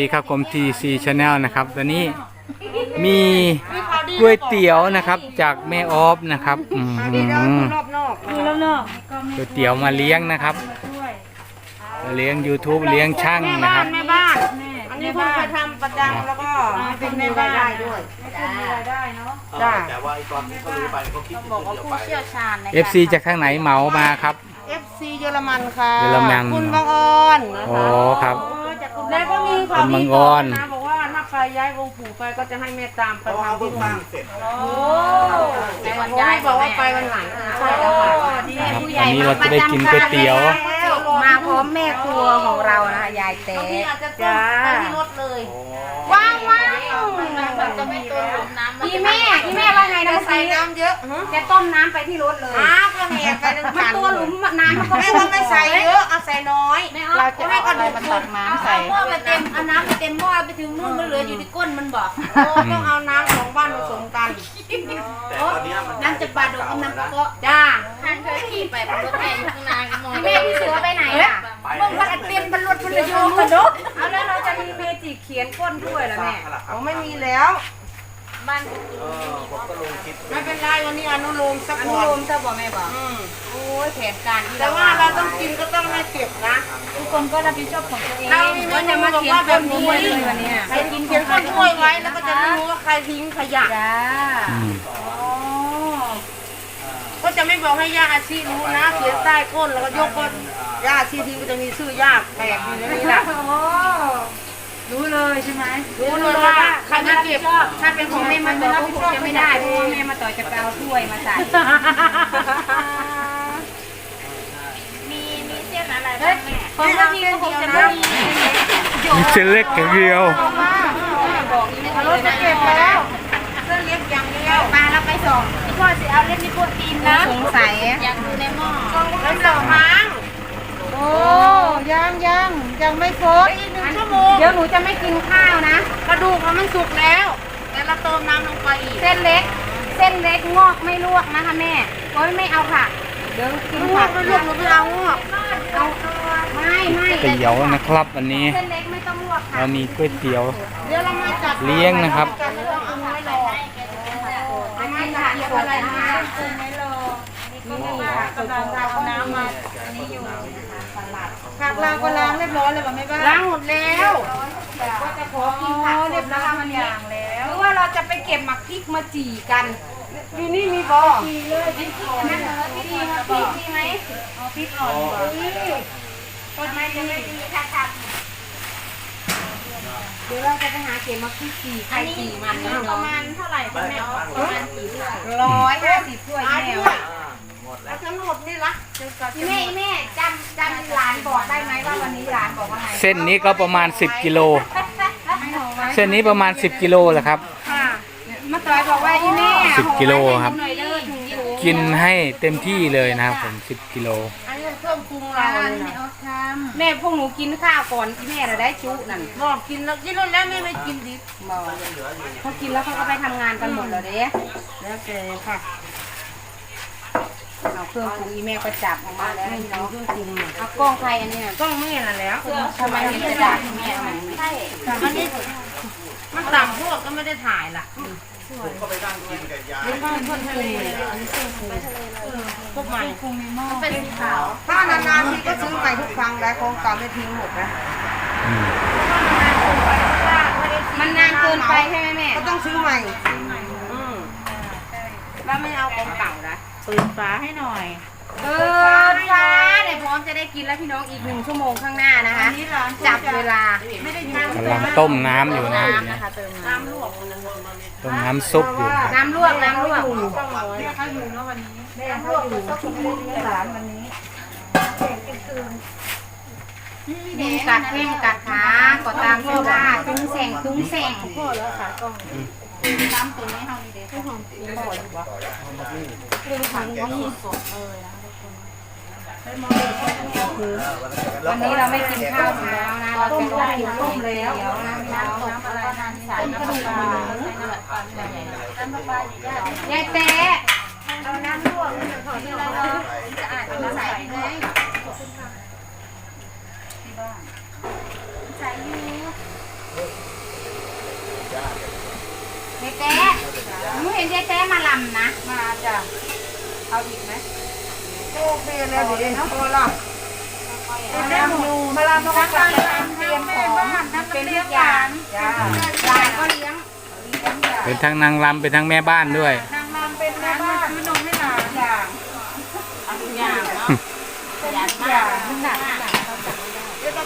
ดีครับผม TC Channel นะครับตอนนี้มีก๋วยเตี๋ยวนะครับจากแม่ออฟนะครับอืมรอบนอกมีแล้วเนาะก๋วยเตี๋ยวมาเลี้ยงนะครับเลี้ยง YouTube เลี้ยงช่างนะครับ แม่บ้านอันนี้เพิ่งไปทำประจำแล้วก็เป็นแม่บ้านได้ด้วยได้เนาะจ้าแต่ว่าไอ้ตอนที่เขารู้ไปเขาคิดบอกว่าผู้เชี่ยวชาญใน FC จากทางไหนเหมามาครับ FC เยอรมันค่ะเยอรมันคุณบางออนนะโอ้คะครับ แล้วก็มีคุณบังออนนะบอกว่าถ้าใครย้ายวงปู่ไปก็จะให้แม่ตามไปเพราะว่าทำเพิ่ที่งสนู่ร้านงเสร็จโอ้แต่วันย้ายบอกว่าไปวันไหนใช่แล้วค่ะครับวันนี้เราจะได้กินก๋วยเตี๋ยว มาพร้อมแม่ครัวของเรานะคะยายเต๊พี่อาจจะต้จ้าไปที่รถเลยว้าวว้าว จะไม่ตัวหลุมน้ำ อีแม่อีแม่ว่าไงน้ำใส่ใสน้ำเยอะฮะแกต้มน้ำไปที่รถเลยอ้าวก็แหกไปทั้งมันคันตัวหลุมน้ำมันก็แม่ว่าไม่ใส่เยอะเอาใส่น้อยเราจะเอาอะไรมาตักน้ำใส่หม้อไปเต็มเอาน้ำไปเต็มหม้อไปถึงนู่นมันเหลืออยู่ที่ก้นมันบอกโอ้ต้องเอาน้ำของบ้านผสมกันแต่ตอนเนี้ยมันน้ำจะปลาดกกับน้ำปลาเกาะจ้าท่านเคยขี่ไปบนรถแม่อยู่ข้างหน้ากันหน่อยแม่พี่เสือไปไหนอะไปเบิ่งพัดเต็มบรรลุพันโยมกระดกเอาแล้วเราจะมีเมจิเขียนก้นด้วยเหรอแม่อ๋อไม่มีแล้ว บ้านเออผมก็ลงคลิปไม่เป็นไรวันนี้อนุโลมสักอันก่นี้อนรวมเจ้าบอกแม่บอกอืมโอ้ยแผนการที่แต่ว่าเราต้องกินก็ต้องไม่เก็บนะ ทุกคนก็รับผิดชอบของตัวเองเรามีเมก็จะนูมาบอกเขียนว่าแบแบบบนี้นี้เลยวันเนี้ยใครกินเขียนข้นถ้วยไว้แล้วก็จะไม่รู้ว่าใครทิ้งขยะ จ้าอืมก็จะไม่บอกให้ย่าอาชีรู้นะเขียนใต้ก้นแล้วก็ยกก้นย่าอาชีทิ้งก็จะมีชื่อย่าแปลกอยู่ในนี้แหละ รู้เลยใช่ไหมรู้เลยว่าใครไม่เก็บถ้าเป็นของแม่มาต่อยก็คงจะไม่ได้เพราะว่าแม่มาต่อยจะไปเอาถ้วยมาใส่มีมีเส้นอะไรบ้างแม่ของก็มีก็คงจะไม่มีมีเส้นเล็กอย่างเดียวรถจะเก็บแล้วเส้นเล็กอย่างเดียวมาแล้วไปส่งพี่พ่อจะเอาเล่นมีโปรตีนนะสงสัยอยากดูในหม้อแล้วเสามั้งโอ้ยังยังยังไม่ครบอีกหนึ่งชั่วโมงเดี๋ยวหนูจะไม่กินข้าวนะ กระดูกมันสุกแล้ว แต่เราเติมน้ำลงไปอีกเส้นเล็ก เส้นเล็กงอกไม่ลวกนะคะแม่โอ้ยไม่เอาค่ะเดี๋ยวกินลวผักกไปลวกหนูไปเอาอะเอาไม่ไม่ก๋วยเตี๋ยวนะครับวันนี้เส้นเล็กไม่ต้องลวกค่ะเรามีก๋วยเตี๋ยวเดี๋ยวเรามาจัดเลี้ยงนะครับกันแล้วต้องเอาไว้รอไม่ไม่ค่ะเดี๋ยวอะไรนะคะไม่รอนี่ค่ะกำลังเอาน้ำมาอันนี้อยู่ ผักเราก็ล้างเรียบร้อยแล้วป่ะแม่บ้านล้างหมดแล้วก็จะขอกินผักเรียบร้อยมันอย่างแล้วหรือว่าเราจะไปเก็บหมักพริกมาจี่กันอยู่นี่มีบ่อนั่นเหรอพี่ดีมาพริกดีไหมเอาพริกอ่อนดีกว่าต้นไม้จะไม่ดีค่ะค่ะเดี๋ยวเราจะไปหาเก็บหมักพริกจี่ใครจี่มันนะประมาณเท่าไหร่คะแม่ประมาณกี่ถ้วยร้อยห้าสิบถ้วยอาแม่ด้วยหมดแล้แล้ววทั้งหมดนี่ละเดี๋ยวก่อนพี่ แม่แม่จำจำหลานบอกได้ไหมว่าวันนี้หลานบอกว่าไงเส้นนี้ก็ประมาณ 10 กิโลไม่เอาไว้เส้นนี้ประมาณ 10 กิโลแหละครับ ค่ะมาต่อยบอกว่าอีแม่10กิโลครับหน่อยเด้อถุงอยู่กินให้เต็มที่เลยนะครับผม 10 กิโล อันนี้เพิ่มปรุงเราเลยนะเอาทำแม่พวกหนูกินข้าวก่อนที่แม่เราได้จุนั่นบอกกินแล้วกินแล้วแล้วไม่ไม่กินดิบบอกเขากินแล้วเขาก็ไปทำงานกันหมดแล้วเด้แล้วแต่ค่ะ เอาเครื่องปรุงอีแม่ก็จับออกมาแล้วให้น้องเครื่องปรุงน่ะเอากล้องใครอันเนี้ยต้องแม่น่ะแล้วทำไมเห็นจะด่าแม่เอาอย่างนี้ใช่อันนี้มันต่ำพวกก็ไม่ได้ถ่ายล่ะผมก็ไปนั่งกินกับยายนี่ข้าวคนทะเลอันนี้เครื่องปรุงพวกใหม่เป็นสีขาวถ้านานๆทีก็ซื้อใหม่ทุกครั้งแล้วของเก่าไม่ทิ้งหมดนะอืมมันนานเกินไปใช่ไหมแม่ก็ต้องซื้อใหม่อืมแล้วไม่เอาของเก่านะเปิดฝาให้หน่อย เปิดฟ้าเดี๋ยวพร้อมจะได้กินแล้วพี่น้องอีกหนึ่งชั่วโมงข้างหน้านะคะจับเวลากำลังต้มน้ำอยู่นะน้ำนะคะเติมน้ำต้มน้ำซุปอยู่นะน้ำลวกน้ำลวกยุงกัดแข้งกัดขาก็ตามชื่อว่าตุ้งแสงตุ้งแสง น้ำตัวนี้เท่านี้เด็กวันนี้เราไม่กินข้าวเช้านะเราจะต้องกินต้มแล้วน้ำน้ำน้ำอะไรน้ำใส่น้ำปลาใส่เลือดก่อนใส่น้ำปลาอยู่ได้ยายเต๊ะ เอาน้ำลวกถอดที่เราจะอาจจะใส่ไงใส่อยู่ เป็นแท้ๆมาลำนะ มาจ้ะ เอาอีกไหมโอเคเลยดีพอละมาลำอยู่มาลำต้องการเตรียมของเป็นทุกอย่างจ้าหลานก็เลี้ยงเป็นทั้งนางรำเป็นทั้งแม่บ้านด้วยนางรำเป็นแม่บ้านซื้อนมให้หลานอย่างเอาทุกอย่างเนาะเป็นทุกอย่างทุกหนักทุกหนักเดี๋ยวต่อ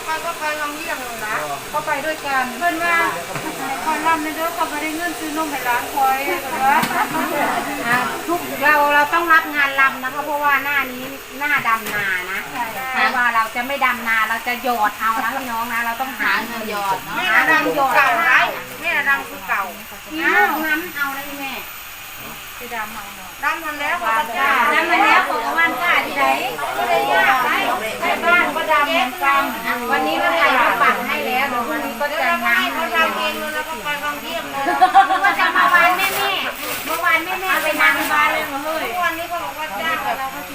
ไปก็ไปลองเยี่ยมเลยนะเขาไปด้วยกัน เพื่อนว่าคอยรำในเด้อเขาไม่ได้เงินซื้อนมให้ร้านคอยกันวะอ่าทุกเราเราต้องรับงานลำนะคะ เพราะว่าหน้านี้หน้าดำนานะแต่ว่าเราจะไม่ดำนาเราจะหยอดเอานะพี่น้องนะ เราต้องหาเงินหยอดเนาะแม่หาระเงิดันงหยอดเก่าเอาไรแม่ระดังคือเก่าพี่ลูกน้ำเอานะพี่แม่ไปดำเอาหน่อยดังมันแล้วก็จ้าดำมาแล้วของวัน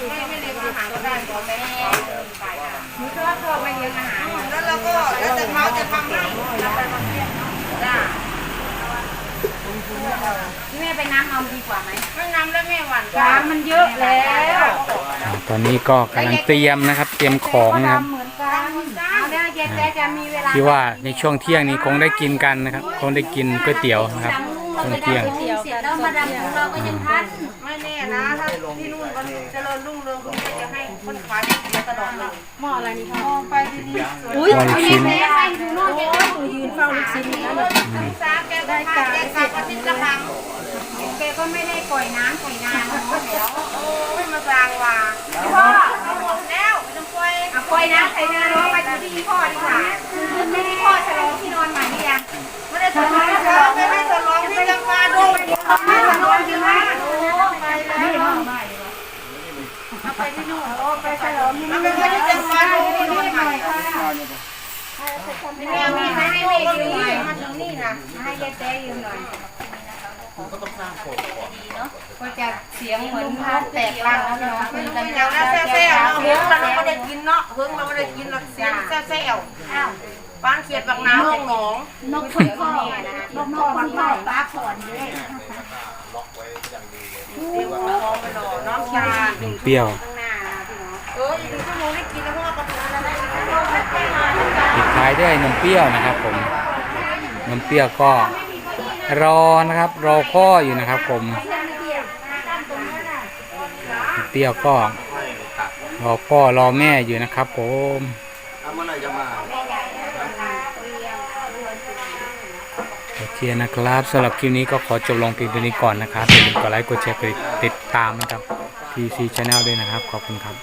แม่หนูชอบชอบมาเลี้ยงอาหารแล้วเราก็แล้วแต่เขาจะทำให้จ้าพี่แม่ไปน้ำเอาดีกว่าไหมไม่น้ำแล้วแม่หวานร้านมันเยอะแล้วตอนนี้ก็กำลังเตรียมนะครับ เตรียมของนะครับเหมือนกันเอาเดี๋ยวเจ๊แจ๊จะมีเวลาที่ว่าในช่วงเที่ยงนี้คงได้กินกันนะครับ คงได้กินก๋วยเตี๋ยวนะครับ ช่วงเที่ยงเสร็จแล้วมาดำของเราก็ยังทันไม่แน่นะถ้าที่นู่นมันเจริญรุ่งเรืองคุณแม่จะให้คนขายก๋วยเตี๋ยตลอดเลยหม้ออะไรนี่คะมองไปดีๆสวยอุ้ยเอาแม่แม่ไปดูโน่นแกก็ยืนเฝ้าลูกชิ้นนี่นะลูกสาวแกก็ขายแกกลับอาทิตย์ละหังแกก็ไม่ได้ปล่อยน้ำปล่อยนาเนาะเดี๋ยวโอ้ยมาสร้างว่าพ่อเอาหมดแล้วไม่ต้องปล่อยเอาปล่อยน้ำใส่นาเนาะไปดูที่พ่อดีกว่า เอาไปที่นู่นโอ้ไปฉลองที่มันนู่นเป็นคนที่จะมาดูที่นู่นหน่อยค่ะแม่มีให้แม่ยืมหน่อยมาถึงนี่นะให้ยายแจ๊ยืมหน่อยก็ต้องสร้างโขดก่อนก็จะเสียงเหมือนพัดแตกลังแล้วเนาะคุยกันเดี๋ยวนะแซ่ๆเนาะเฮิงเราไม่ได้กินเนาะเฮิงเราไม่ได้กินเราเสียงแซ่ๆอ้าว บ้านเขียดบักน้ำลงหนองนกคนพ่อนะนกพ่อคนพ่อป้าสอนเลยล็อกไว้อย่างดีเลยเรียกว่าน้องไปรอน้องชานมเปรี้ยวข้างหน้านะพี่น้องเอออีกหนึ่งชั่วโมงได้กินแล้วเพราะว่าประตูนั้นได้ปิดท้ายด้วยนมเปรี้ยวนะครับ ผมนมเปรี้ยวก็รอนะครับ รอพ่ออยู่นะครับ ผมนมเปรี้ยวก็ไม่ตัดรอพ่อรอแม่อยู่นะครับ ผมเอาเมื่อไหร่จะมา โอเคนะครับสำหรับคลิปนี้ก็ขอจบลงเพียงเท่านี้ก่อนนะครับอย่าลืมกดไลค์กดแชร์กดติดตามนะครับ TC Channel ด้วยนะครับ ขอบคุณครับ